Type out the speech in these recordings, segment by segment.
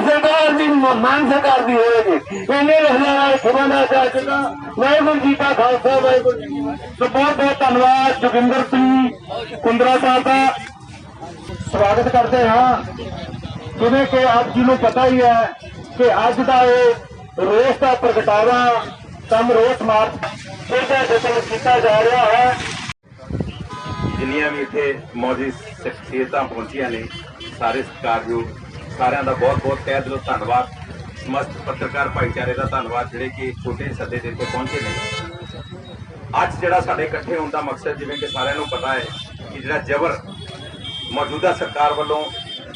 ਸਰਕਾਰ ਦੀ ਮੰਗ ਸਰਕਾਰ ਦੀ ਹੋਏਗੀ ਇਹਨੇ ਰਹਿਣਾ ਖਬਰ ਦਾ ਜਾ ਵਾਹਿਗੁਰੂ ਜੀ ਕਾ ਖਾਲਸਾ ਵਾਹਿਗੁਰੂ ਜੀ ਸੋ ਬਹੁਤ ਬਹੁਤ ਧੰਨਵਾਦ ਜੋਗਿੰਦਰ ਸਿੰਘ ਕੁੰਦਰਾ ਸਾਹਿਬ ਦਾ ਸਵਾਗਤ ਕਰਦੇ ਹਾਂ ਜਿਵੇਂ ਕਿ ਆਪ ਜੀ ਨੂੰ ਪਤਾ ਹੀ ਹੈ ਕਿ ਅੱਜ ਦਾ ਇਹ ਰੋਸ ਦਾ ਪ੍ਰਗਟਾਵਾ ਸਮ ਰੋਸ ਮਾਰਚ ਇਹਦਾ ਜਤਨ ਕੀਤਾ ਜਾ ਰਿਹਾ ਹੈ। ਜਿੰਨੀਆਂ ਵੀ ਇੱਥੇ ਮੌਜੂਦ ਸ਼ਖਸੀਅਤਾਂ ਪਹੁੰਚੀਆਂ ਨੇ, ਸਾਰੇ ਸਤਿਕਾਰਯੋਗ ਸਾਰਿਆਂ ਦਾ ਬਹੁਤ ਬਹੁਤ ਤਹਿ ਦਿਲੋਂ ਧੰਨਵਾਦ। ਸਮਸਤ ਪੱਤਰਕਾਰ ਭਾਈਚਾਰੇ ਦਾ ਧੰਨਵਾਦ, ਜਿਹੜੇ ਕਿ ਛੋਟੇ ਸੱਦੇ ਦੇ ਉੱਤੇ ਪਹੁੰਚੇ ਨੇ। ਅੱਜ ਜਿਹੜਾ ਸਾਡੇ ਇਕੱਠੇ ਹੋਣ ਦਾ ਮਕਸਦ, ਜਿਵੇਂ ਕਿ ਸਾਰਿਆਂ ਨੂੰ ਪਤਾ ਹੈ, ਕਿ ਜਿਹੜਾ ਜ਼ਬਰ ਮੌਜੂਦਾ ਸਰਕਾਰ ਵੱਲੋਂ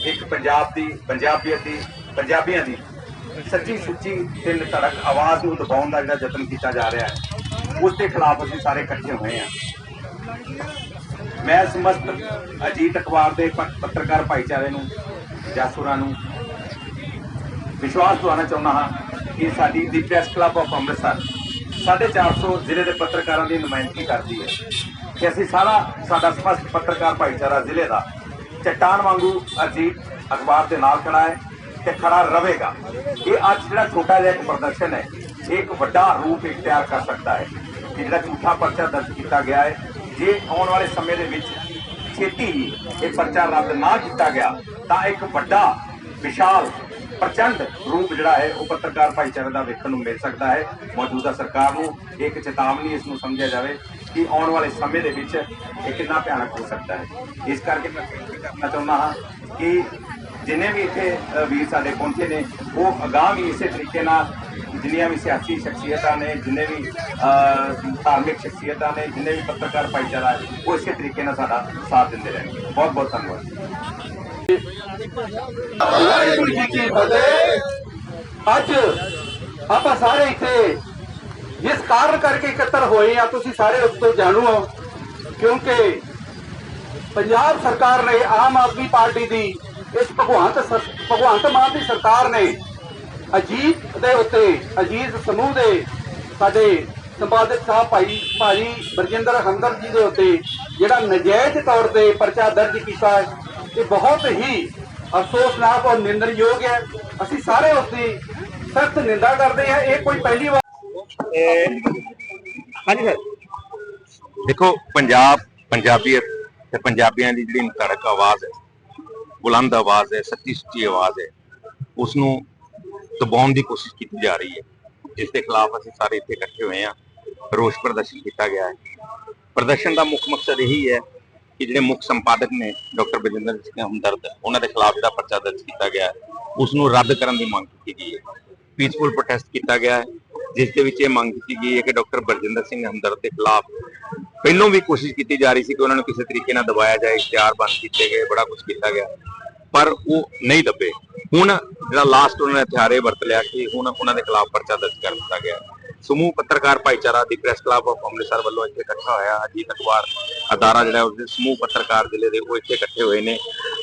ਇੱਕ ਪੰਜਾਬ ਦੀ, ਪੰਜਾਬੀਅਤ ਦੀ, ਪੰਜਾਬੀਆਂ ਦੀ ਸੱਚੀ ਸੁੱਚੀ ਤੇ ਨਿਤੜਕ ਆਵਾਜ਼ ਨੂੰ ਦਬਾਉਣ ਦਾ ਜਿਹੜਾ ਯਤਨ ਕੀਤਾ ਜਾ ਰਿਹਾ ਹੈ। ਉਸ ਦੇ ਖਿਲਾਫ ਅਸੀਂ ਸਾਰੇ ਇਕੱਠੇ ਹੋਏ ਹਾਂ। ਮੈਂ ਸਮਸਤ ਅਜੀਤ ਅਖਬਾਰ ਦੇ ਪੱਤਰਕਾਰ ਭਾਈਚਾਰੇ ਨੂੰ, ਜਾਸੂਰਾਂ ਨੂੰ ਵਿਸ਼ਵਾਸ ਦਿਵਾਉਣਾ ਚਾਹੁੰਦਾ ਹਾਂ ਕਿ ਸਾਡੀ ਦੀ ਪ੍ਰੈਸ ਕਲੱਬ ਆਫ ਅੰਮ੍ਰਿਤਸਰ 450 ਜ਼ਿਲ੍ਹੇ ਦੇ ਪੱਤਰਕਾਰਾਂ ਦੀ ਨੁਮਾਇੰਦਗੀ ਕਰਦੀ ਹੈ ਕਿ ਅਸੀਂ ਸਾਰਾ ਸਾਡਾ ਸਮਸਤ ਪੱਤਰਕਾਰ ਭਾਈਚਾਰਾ ਜ਼ਿਲ੍ਹੇ ਦਾ ਚਟਾਨ ਵਾਂਗੂ ਅਜੀਤ ਅਖਬਾਰ ਦੇ ਨਾਲ ਖੜਾ ਹੈ ਤੇ ਖੜਾ ਰਹੇਗਾ। ਇਹ ਅੱਜ ਜਿਹੜਾ ਛੋਟਾ ਜਿਹਾ ਇੱਕ ਪ੍ਰਦਰਸ਼ਨ ਹੈ, ਇਹ ਇੱਕ ਵੱਡਾ ਰੂਪ ਇਖਤਿਆਰ ਕਰ ਸਕਦਾ ਹੈ। ਜਿਹੜਾ ਝੂਠਾ ਪਰਚਾ ਦਰਜ ਕੀਤਾ ਗਿਆ ਹੈ, ਜੇ ਆਉਣ ਵਾਲੇ ਸਮੇਂ ਦੇ ਵਿੱਚ ਛੇਤੀ ਹੀ ਇਹ ਪਰਚਾ ਰੱਦ ਨਾ ਕੀਤਾ ਗਿਆ, ਤਾਂ ਇੱਕ ਵੱਡਾ, ਵਿਸ਼ਾਲ, ਪ੍ਰਚੰਡ ਰੂਪ ਜਿਹੜਾ ਹੈ, ਉਹ ਪੱਤਰਕਾਰ ਭਾਈਚਾਰੇ ਦਾ ਵੇਖਣ ਨੂੰ ਮਿਲ ਸਕਦਾ ਹੈ। ਮੌਜੂਦਾ ਸਰਕਾਰ ਨੂੰ ਇੱਕ ਚੇਤਾਵਨੀ ਇਸ ਨੂੰ ਸਮਝਿਆ ਜਾਵੇ ਕਿ ਆਉਣ ਵਾਲੇ ਸਮੇਂ ਦੇ ਵਿੱਚ ਇਹ ਕਿੰਨਾ ਭਿਆਨਕ ਹੋ ਸਕਦਾ ਹੈ। ਇਸ ਕਰਕੇ ਮੈਂ ਬੇਨਤੀ ਕਰਨਾ ਚਾਹੁੰਦਾ ਹਾਂ ਕਿ ਜਿੰਨੇ ਵੀ ਇੱਥੇ ਵੀਰ ਸਾਡੇ ਪਹੁੰਚੇ ਨੇ, ਉਹ ਅਗਾਂਹ ਵੀ ਇਸੇ ਤਰੀਕੇ ਨਾਲ ਜਿੰਨੀਆਂ ਵੀ ਸਿਆਸੀ ਸ਼ਖਸੀਅਤਾਂ ਨੇ, ਜਿੰਨੇ ਵੀ ਧਾਰਮਿਕ ਸ਼ਖਸੀਅਤਾਂ ਨੇ, ਜਿੰਨੇ ਵੀ ਪੱਤਰਕਾਰ ਭਾਈਚਾਰਾ ਹੈ, ਉਹ ਇਸੇ ਤਰੀਕੇ ਨਾਲ ਸਾਡਾ ਸਾਥ ਦਿੰਦੇ ਰਹਿਣਗੇ। ਬਹੁਤ ਬਹੁਤ ਧੰਨਵਾਦ। ਵਾਹਿਗੁਰੂ ਜੀ ਕੀ ਫਤਿਹ। ਅੱਜ ਆਪਾਂ ਸਾਰੇ ਇੱਥੇ ਜਿਸ ਕਾਰਨ ਕਰਕੇ ਇਕੱਤਰ ਹੋਏ ਆ, ਤੁਸੀਂ ਸਾਰੇ ਉਸ ਤੋਂ ਜਾਣੂ ਹੋ, ਕਿਉਂਕਿ ਪੰਜਾਬ ਸਰਕਾਰ ਨੇ ਆਮ ਆਦਮੀ ਪਾਰਟੀ ਦੀ ਇਸ ਭਗਵੰਤ ਭਗਵੰਤ ਮਾਨ ਦੀ ਸਰਕਾਰ ਨੇ ਅਜੀਤ ਦੇ ਉੱਤੇ, ਅਜੀਤ ਸਮੂਹ ਦੇ ਸਾਡੇ ਸੰਪਾਦਕ ਸਾਹਿਬ ਭਾਈ ਭਾਈ ਬਰਜਿੰਦਰ ਹਮਦਰ ਜੀ ਦੇ ਉੱਤੇ ਜਿਹੜਾ ਨਜਾਇਜ਼ ਤੌਰ ਤੇ ਪਰਚਾ ਦਰਜ ਕੀਤਾ ਹੈ, ਇਹ ਬਹੁਤ ਹੀ ਅਫਸੋਸਨਾਕ ਔਰ ਨਿੰਦਣਯੋਗ ਹੈ। ਅਸੀਂ ਸਾਰੇ ਉਸ ਦੀ ਸਖਤ ਨਿੰਦਾ ਕਰਦੇ ਹਾਂ। ਇਹ ਕੋਈ ਪਹਿਲੀ ਵਾਰ ਹਾਂਜੀ ਸਰ। ਦੇਖੋ, ਪੰਜਾਬ ਪੰਜਾਬੀਅਤ ਤੇ ਪੰਜਾਬੀਆਂ ਦੀ ਜਿਹੜੀ ਧੜਕ ਆਵਾਜ਼ ਹੈ ਬੁਲੰਦ ਆਵਾਜ਼ ਹੈ, ਸੱਚੀ ਸੁੱਚੀ ਆਵਾਜ਼ ਹੈ। ਉਸ ਨੂੰ ਦਬਾਉਣ ਦੀ ਕੋਸ਼ਿਸ਼ ਕੀਤੀ ਜਾ ਰਹੀ ਹੈ। ਜਿਸ ਦੇ ਖਿਲਾਫ ਅਸੀਂ ਸਾਰੇ ਇੱਥੇ ਇਕੱਠੇ ਹੋਏ ਹਾਂ। ਰੋਸ ਪ੍ਰਦਰਸ਼ਨ ਕੀਤਾ ਗਿਆ ਹੈ। ਪ੍ਰਦਰਸ਼ਨ ਦਾ ਮੁੱਖ ਮਕਸਦ ਇਹੀ ਹੈ ਕਿ ਜਿਹੜੇ ਮੁੱਖ ਸੰਪਾਦਕ ਨੇ, ਡਾਕਟਰ ਬਜਿੰਦਰ ਸਿੰਘ ਹਮਦਰਦ, ਉਹਨਾਂ ਦੇ ਖਿਲਾਫ ਜਿਹੜਾ ਪਰਚਾ ਦਰਜ ਕੀਤਾ ਗਿਆ ਹੈ ਉਸ ਨੂੰ ਰੱਦ ਕਰਨ ਦੀ ਮੰਗ ਕੀਤੀ ਗਈ ਹੈ। ਪੀਸਫੁਲ ਪ੍ਰੋਟੈਸਟ ਕੀਤਾ ਗਿਆ ਹੈ, ਜਿਸ ਦੇ ਵਿੱਚ ਇਹ ਮੰਗ ਕੀਤੀ ਗਈ ਹੈ ਕਿ ਡਾਕਟਰ ਬਰਜਿੰਦਰ ਸਿੰਘ ਹਮਦਰਦ ਦੇ ਖਿਲਾਫ ਪਹਿਲੋਂ ਵੀ ਕੋਸ਼ਿਸ਼ ਕੀਤੀ ਜਾ ਰਹੀ ਸੀ ਕਿ ਉਹਨਾਂ ਨੂੰ ਕਿਸੇ ਤਰੀਕੇ ਨਾਲ ਦਬਾਇਆ ਜਾਏ ਇਸ਼ਤਿਹਾਰ ਬੰਦ ਕੀਤੇ ਗਏ, ਬੜਾ ਕੁਝ ਕੀਤਾ ਗਿਆ। ਪਰ ਉਹ ਨਹੀਂ ਦੱਬੇ। ਹੁਣ ਜਿਹੜਾ ਲਾਸਟ ਉਹਨਾਂ ਨੇ ਹਥਿਆਰੇ ਵਰਤ ਲਿਆ ਕਿ ਹੁਣ ਉਹਨਾਂ ਦੇ ਖਿਲਾਫ ਪਰਚਾ ਦਰਜ ਕਰ ਦਿੱਤਾ ਗਿਆ। ਸਮੂਹ ਪੱਤਰਕਾਰ ਭਾਈਚਾਰਾ ਦੀ ਪ੍ਰੈਸ ਕਲੱਬ ਆਫ ਅੰਮ੍ਰਿਤਸਰ ਵੱਲੋਂ ਇੱਥੇ ਇਕੱਠਾ ਹੋਇਆ। ਅਜੀਤ ਅਖਬਾਰ ਅਦਾਰਾ ਜਿਹੜਾ ਉਸਦੇ ਸਮੂਹ ਪੱਤਰਕਾਰ ਜ਼ਿਲ੍ਹੇ ਦੇ, ਉਹ ਇੱਥੇ ਇਕੱਠੇ ਹੋਏ ਨੇ।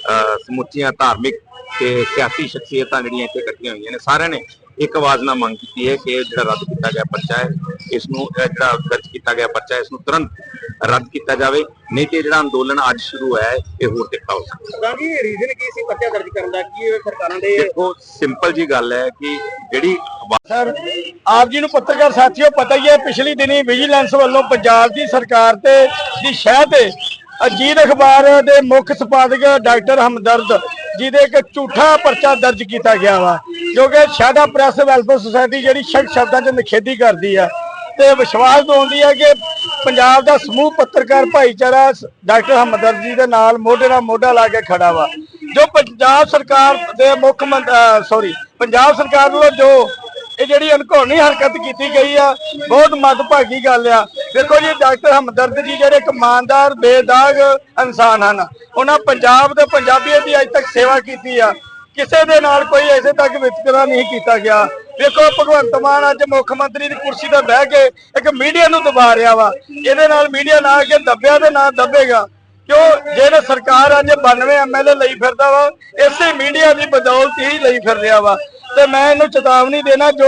ਅਹ ਸਮੁੱਚੀਆਂ ਧਾਰਮਿਕ ਤੇ ਸਿਆਸੀ ਸ਼ਖਸੀਅਤਾਂ ਜਿਹੜੀਆਂ ਇੱਥੇ ਇਕੱਠੀਆਂ ਹੋਈਆਂ ਨੇ, ਸਾਰਿਆਂ ਨੇ ਇੱਕ ਆਵਾਜ਼ ਨਾਲ ਮੰਗ ਕੀਤੀ ਹੈ ਕਿ ਜਿਹੜਾ ਰੱਦ ਕੀਤਾ ਗਿਆ ਪਰਚਾ ਹੈ ਇਸ ਨੂੰ ਜਿਹੜਾ ਦਰਜ ਕੀਤਾ ਗਿਆ ਪਰਚਾ ਹੈ ਇਸ ਨੂੰ ਤੁਰੰਤ ਰੱਦ ਕੀਤਾ ਜਾਵੇ ਨਹੀਂ ਤੇ ਜਿਹੜਾ ਅੰਦੋਲਨ ਅੱਜ ਸ਼ੁਰੂ ਹੋਇਆ ਹੈ ਇਹ ਹੋਰ ਤਿੱਖਾ ਹੋ ਸਕਦਾ ਹੈ। ਜੀ ਰੀਜ਼ਨ ਕੀ ਸੀ ਪਰਚਾ ਦਰਜ ਕਰਨ ਦਾ? ਕੀ ਇਹ ਸਰਕਾਰਾਂ ਦੇ ਦੇਖੋ ਸਿੰਪਲ ਜੀ ਗੱਲ ਹੈ ਕਿ ਜਿਹੜੀ ਸਰ ਆਪ ਜੀ ਨੂੰ ਪੱਤਰਕਾਰ ਸਾਥੀਓ ਪਤਾ ਹੀ ਹੈ ਪਿਛਲੀ ਦਿਨੀ ਵਿਜੀਲੈਂਸ ਵੱਲੋਂ ਪੰਜਾਬ ਦੀ ਸਰਕਾਰ ਤੇ ਦੀ ਸ਼ਹਿ ਤੇ ਅਜੀਤ ਅਖਬਾਰ ਦੇ ਮੁੱਖ ਸੰਪਾਦਕ ਡਾਕਟਰ ਹਮਦਰਦ ਜਿਹਦੇ ਇੱਕ ਝੂਠਾ ਪਰਚਾ ਦਰਜ ਕੀਤਾ ਗਿਆ ਵਾ, ਜੋ ਸ਼ਾਦਾ ਪ੍ਰੈਸ ਵੈਲਫੇਅਰ ਸੁਸਾਇਟੀ ਜਿਹੜੀ ਸ਼ਬਦ ਸ਼ਬਦਾਂ 'ਚ ਨਿਖੇਧੀ ਕਰਦੀ ਆ। ਤੇ ਵਿਸ਼ਵਾਸ ਦਿਵਾਉਂਦੀ ਹੈ ਕਿ ਪੰਜਾਬ ਦਾ ਸਮੂਹ ਪੱਤਰਕਾਰ ਭਾਈਚਾਰਾ ਡਾਕਟਰ ਹਮਦਰ ਜੀ ਦੇ ਨਾਲ ਮੋਢੇ ਨਾਲ ਮੋਢਾ ਲਾ ਕੇ ਖੜਾ ਵਾ। ਜੋ ਪੰਜਾਬ ਸਰਕਾਰ ਦੇ ਮੁੱਖ ਸੌਰੀ ਪੰਜਾਬ ਸਰਕਾਰ ਵੱਲੋਂ ਜੋ ਇਹ ਜਿਹੜੀ ਅਨਕੋਣੀ ਹਰਕਤ ਕੀਤੀ ਗਈ ਆ, ਬਹੁਤ ਮਦਭਾਗੀ ਗੱਲ ਆ। ਦੇਖੋ ਜੀ, ਡਾਕਟਰ ਹਮਦਰਦ ਜੀ ਜਿਹੜੇ ਇੱਕ ਇਮਾਨਦਾਰ, ਬੇਦਾਗ ਇਨਸਾਨ ਹਨ। ਉਹਨਾਂ ਪੰਜਾਬ ਦੇ ਪੰਜਾਬੀਅਤ ਦੀ ਅੱਜ ਤੱਕ ਸੇਵਾ ਕੀਤੀ ਆ। ਕਿਸੇ ਦੇ ਨਾਲ ਕੋਈ ਐਸੇ ਤੱਕ ਵਿਤਕਰਾ ਨਹੀਂ ਕੀਤਾ ਗਿਆ। ਵੇਖੋ ਭਗਵੰਤ ਮਾਨ ਅੱਜ ਮੁੱਖ ਮੰਤਰੀ ਦੀ ਕੁਰਸੀ ਤੇ ਬਹਿ ਕੇ ਇੱਕ ਮੀਡੀਆ ਨੂੰ ਦਬਾ ਰਿਹਾ ਵਾ। ਇਹਦੇ ਨਾਲ ਮੀਡੀਆ ਨਾ ਕੇ ਦੱਬਿਆ ਤੇ ਨਾ ਦੱਬੇਗਾ। ਕਿਉਂ? ਜਿਹੜੇ ਸਰਕਾਰ ਅੱਜ 92 ਐਮਐਲਏ ਲਈ ਫਿਰਦਾ ਵਾ, ਇਸੇ ਮੀਡੀਆ ਦੀ ਬਦੌਲਤ ਹੀ ਲਈ ਫਿਰ ਰਿਹਾ ਵਾ। ਤੇ ਮੈਂ ਇਹਨੂੰ ਚੇਤਾਵਨੀ ਦੇਣਾ ਜੋ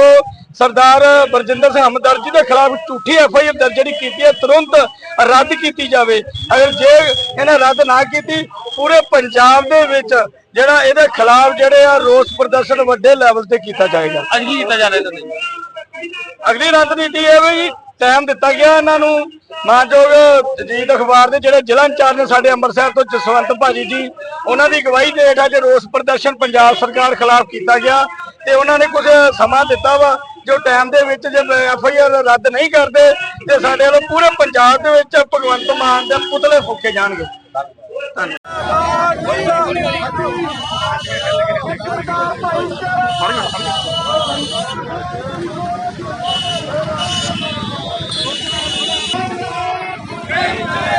ਸਰਦਾਰ ਬਰਜਿੰਦਰ ਸਿੰਘ ਹਮਦਰਦ ਜੀ ਦੇ ਖਿਲਾਫ ਝੂਠੀ ਐਫ ਆਈ ਆਰ ਦਰਜ ਜਿਹੜੀ ਕੀਤੀ ਹੈ ਤੁਰੰਤ ਰੱਦ ਕੀਤੀ ਜਾਵੇ। ਅਗਰ ਜੇ ਇਹਨਾਂ ਰੱਦ ਨਾ ਕੀਤੀ ਪੂਰੇ ਪੰਜਾਬ ਦੇ ਵਿੱਚ ਜਿਹੜਾ ਇਹਦੇ ਖਿਲਾਫ ਜਿਹੜੇ ਆ ਰੋਸ ਪ੍ਰਦਰਸ਼ਨ ਵੱਡੇ ਲੈਵਲ ਤੇ ਕੀਤਾ ਜਾਏਗਾ। ਅੱਜ ਕੀ ਕੀਤਾ ਜਾ ਰਿਹਾ ਇਹਨਾਂ ਦੇ ਅਗਲੀ ਰਣਨੀਤੀ ਇਹ ਵੀ ਟਾਈਮ ਦਿੱਤਾ ਗਿਆ ਇਹਨਾਂ ਨੂੰ। ਮਾਨਯੋਗ ਜੀਤ ਅਖਬਾਰ ਦੇ ਜਿਹੜੇ ਜ਼ਿਲ੍ਹਾ ਇੰਚਾਰਜ ਨੇ ਸਾਡੇ ਅੰਮ੍ਰਿਤਸਰ ਤੋਂ ਜਸਵੰਤ ਭਾਜੀ ਜੀ, ਉਹਨਾਂ ਦੀ ਅਗਵਾਈ ਦੇ ਹੇਠ ਅੱਜ ਰੋਸ ਪ੍ਰਦਰਸ਼ਨ ਪੰਜਾਬ ਸਰਕਾਰ ਖਿਲਾਫ ਕੀਤਾ ਗਿਆ ਤੇ ਉਹਨਾਂ ਨੇ ਕੁਝ ਸਮਾਂ ਦਿੱਤਾ ਵਾ, ਜੋ ਟਾਈਮ ਦੇ ਵਿੱਚ ਜੇ ਐਫ ਆਈ ਆਰ ਰੱਦ ਨਹੀਂ ਕਰਦੇ, ਤੇ ਸਾਡੇ ਵੱਲੋਂ ਪੂਰੇ ਪੰਜਾਬ ਦੇ ਵਿੱਚ ਭਗਵੰਤ ਮਾਨ ਦੇ ਪੁਤਲੇ ਫੂਕੇ ਜਾਣਗੇ। Amen.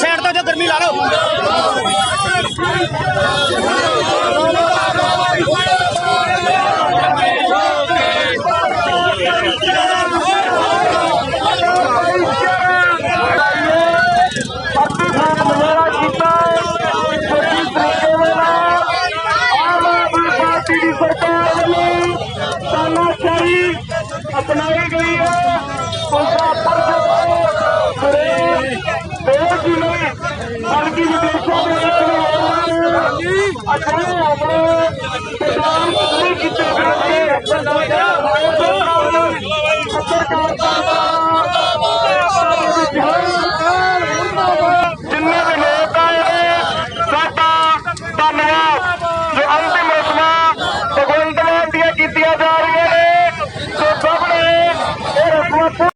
ਸਾਈਡ ਤੋਂ ਜੋ ਗਰਮੀ ਲਾ ਲਓ।